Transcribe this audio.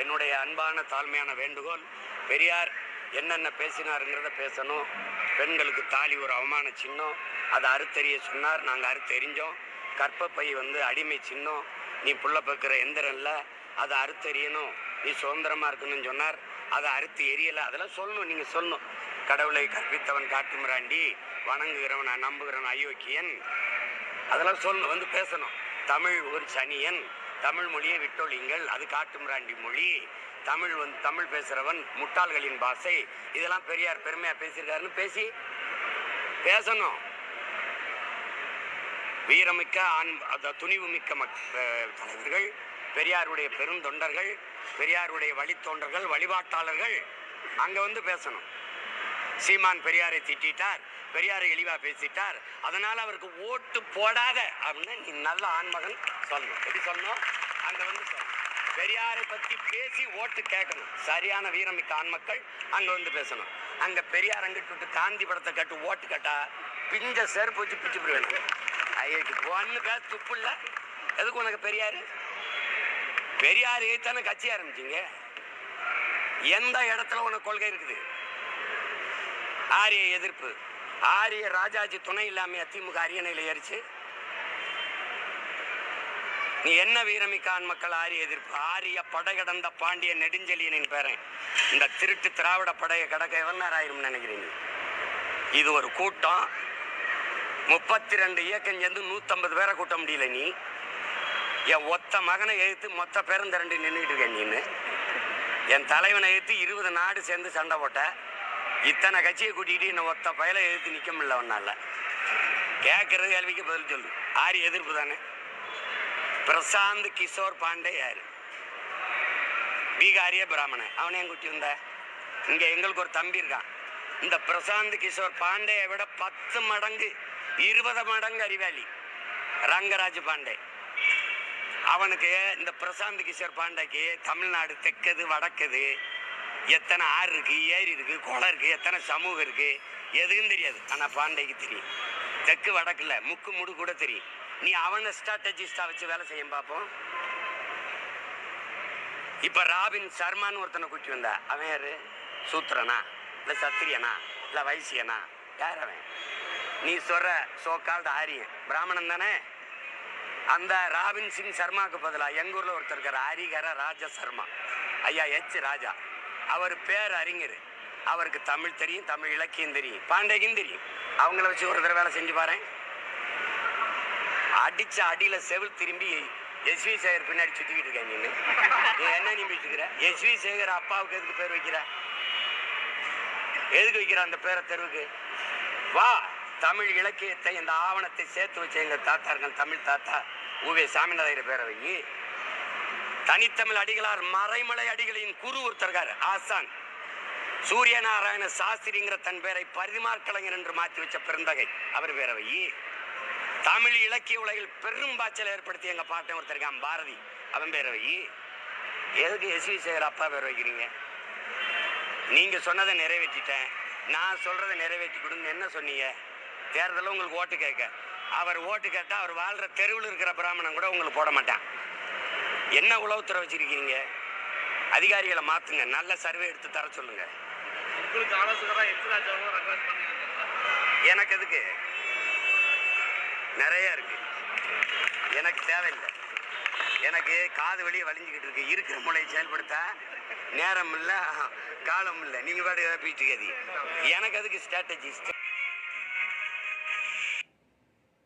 என்னுடைய அன்பான தாழ்மையான வேண்டுகோள் பெரியார் என்னென்ன பேசினாருங்கிறத பேசணும். பெண்களுக்கு தாலி ஒரு அவமான சின்னம். அதை அறுத்தறிய சொன்னார். நாங்கள் அறுத்தெறிஞ்சோம். கற்பப்பை வந்து அடிமை சின்னம். நீ புள்ள பக்கிற எந்திரம் இல்லை அதை அறுத்தெறியணும். நீ சுதந்திரமாக இருக்கணும்னு சொன்னார். அதை அறுத்து எரியலை அதெல்லாம் சொல்லணும். நீங்கள் சொல்லணும். கடவுளை கற்பித்தவன் காட்டுமிராண்டி வணங்குகிறவன் நம்புகிறவன் அயோக்கியன் அதெல்லாம் சொல்லணும். வந்து பேசணும். தமிழ் ஒரு சனியன். தமிழ் மொழியை விட்டொழிங்கள் அது காட்டுமிராண்டி மொழி. தமிழ் வந்து தமிழ் பேசுகிறவன் முட்டாள்களின் பாஷை இதெல்லாம் பெரியார் பெருமையாக பேசியிருக்காருன்னு பேசி பேசணும். வீரமிக்க ஆண் துணிவு மிக்க மக் தலைவர்கள் பெரியாருடைய பெருந்தொண்டர்கள் பெரியாருடைய வழித்தோன்றர்கள் வழிபாட்டாளர்கள் அங்கே வந்து பேசணும். சீமான் பெரியாரை திட்டார் பெரியாரை இழிவாக பேசிட்டார். அதனால அவருக்கு ஓட்டு போடாத அப்படின்னு நீ நல்ல ஆண்மகன் சொல்லணும். எப்படி சொல்லணும்? அங்க வந்து சொல்லணும் பெரியாரை பத்தி பேசி ஓட்டு கேட்கணும். சரியான வீரமிக்க ஆண்மக்கள் அங்க வந்து பேசணும். அங்க பெரியார் அங்கிட்டு விட்டு காந்தி படத்தை கட்டு ஓட்டு கட்டா பிஞ்ச செருப்பு வச்சு பிச்சு போயிடணும் ஐயக்கு ஒண்ணு பேச துப்பு இல்ல. எதுக்கு உனக்கு பெரியார்? பெரியார் தானே கட்சி ஆரம்பிச்சிங்க? எந்த இடத்துல உனக்கு கொள்கை இருக்குது? ஆரிய எதிர்ப்பு. ஆரிய ராஜாஜி துணை இல்லாம அதிமுக அரியணையில் ஏறிச்சு. நீ என்ன வீரமிக்கான் மக்கள் ஆரிய எதிர்ப்பு? ஆரிய படை கடந்த பாண்டிய நெடுஞ்செழியனின் பேரன். இந்த திருட்டு திராவிட படையை கடக்க எவ்வளோ ஆயிரும் நினைக்கிறீங்க? இது ஒரு கூட்டம். முப்பத்தி ரெண்டு இயக்கம் சேர்ந்து நூற்றம்பது பேரை கூட்ட முடியல நீ. என் ஒத்த மகனை எழுத்து மொத்த பேரும் திரண்டு நின்றுட்டு இருக்க நீன்னு என் தலைவனை எழுத்து இருபது நாடு சேர்ந்து சண்டை போட்ட. இத்தனை கட்சியை கூட்டிகிட்டு இன்னும் ஒத்த பயலை எழுத்து நிற்க முடியல ஒன்றால் கேட்குறது கேள்விக்கு பதில் சொல்லு. ஆரி எதிர்ப்பு தானே? பிரசாந்த் கிஷோர் பாண்டே யார்? பீகாரிய பிராமணன். அவனையும் கூட்டி வந்த? இங்கே எங்களுக்கு ஒரு தம்பி இருக்கான். இந்த பிரசாந்த் கிஷோர் பாண்டேயை விட பத்து மடங்கு இருபது மடங்கு அறிவாளி. ரங்கராஜ் பாண்டே. அவனுக்கு இந்த பிரசாந்த் கிஷோர் பாண்டேக்கு தமிழ்நாடு தெற்கது வடக்குது எத்தனை ஆறு இருக்கு ஏரி இருக்கு குளம் இருக்கு எத்தனை சமூகம் இருக்கு எதுவும் தெரியாது. ஆனால் பாண்டைக்கு தெரியும். தெற்கு வடக்குல முக்கு முடு கூட தெரியும். நீ அவனை ஸ்ட்ராட்டஜிஸ்டா வச்சு வேலை செய்ய பார்ப்போம். இப்ப ராபின் சர்மான்னு ஒருத்தனை கூட்டி வந்தா அவன் யாரு? சூத்திரனா? இல்ல சத்திரியனா? இல்ல வைசியனா? யார் அவன்? நீ சொல்ற சோக்கால்டு ஆரியன். பிராமணன் தானே? அந்த ராபின் சிங் சர்மாவுக்கு பதிலா எங்கூரில் ஒருத்தர் இருக்காரு ஹரிகர ராஜ சர்மா. ஐயா எச் ராஜா. அவர் பேர் அறிஞர். அவருக்கு தமிழ் தெரியும் தமிழ் இலக்கியம் தெரியும். பாண்டேக்கும் தெரியும். அவங்கள வச்சு ஒரு தடவை வேலை செஞ்சு பாரு அடிச்ச அடியில செவில் திரும்பி எஸ்வி சேகர் பின்னாடி சுத்திக்கிட்டு இருக்கேன் நீ நீ என்ன நம்பிட்டு இருக்கிற எஸ்வி சேகர் அப்பாவுக்கு எதுக்கு பேர் வைக்கிற? எதுக்கு வைக்கிற அந்த பேரை தெருவுக்கு? வா தமிழ் இலக்கியத்தை இந்த ஆவணத்தை சேர்த்து வச்ச எங்கள் தாத்தா இருக்கான் தமிழ் தாத்தா. ஊவே சாமிநாதையர் பேரை வைங்க தனித்தமிழ் அடிகளார் மறைமலை அடிகளின் குரு ஒருத்தர்கார் இருக்காரு ஆசான். சூரியநாராயண சாஸ்திரிங்கிற தன் பேரை பரிமாற் கலைஞர் என்று மாற்றி வச்ச பெருந்தகை. அவர் பேரவை தமிழ் இலக்கிய உலகில் பெரும் பாய்ச்சல் ஏற்படுத்தி எங்க பாட்டன் ஒருத்தருக்கான் பாரதி. அவன் பேரவை எதுக்கு எதுக்கு எஸ்வி சேகர் அப்பா பேர் வைக்கிறீங்க? நீங்க சொன்னதை நிறைவேற்றிட்டேன். நான் சொல்றதை நிறைவேற்றி கொடுன்னு என்ன சொன்னீங்க? தேர்தலில் உங்களுக்கு ஓட்டு கேட்க. அவர் ஓட்டு கேட்டால் அவர் வாழ்ற தெருவில் இருக்கிற பிராமணன் கூட உங்களுக்கு போட மாட்டான். என்ன உளவுத்துறை வச்சிருக்கீங்க? அதிகாரிகளை மாத்துங்க. நல்ல சர்வே எடுத்து தர சொல்லுங்க. எனக்கு எதுக்கு? நிறைய இருக்கு. எனக்கு தேவையில்லை. எனக்கு காது வெளியே வலிஞ்சுக்கிட்டு இருக்கு. இருக்கிற மூளையை செயல்படுத்த நேரம் இல்லை காலம் இல்லை. நீங்க பாட்டு பேசிட்டு எனக்கு அதுக்கு ஸ்ட்ராட்டஜி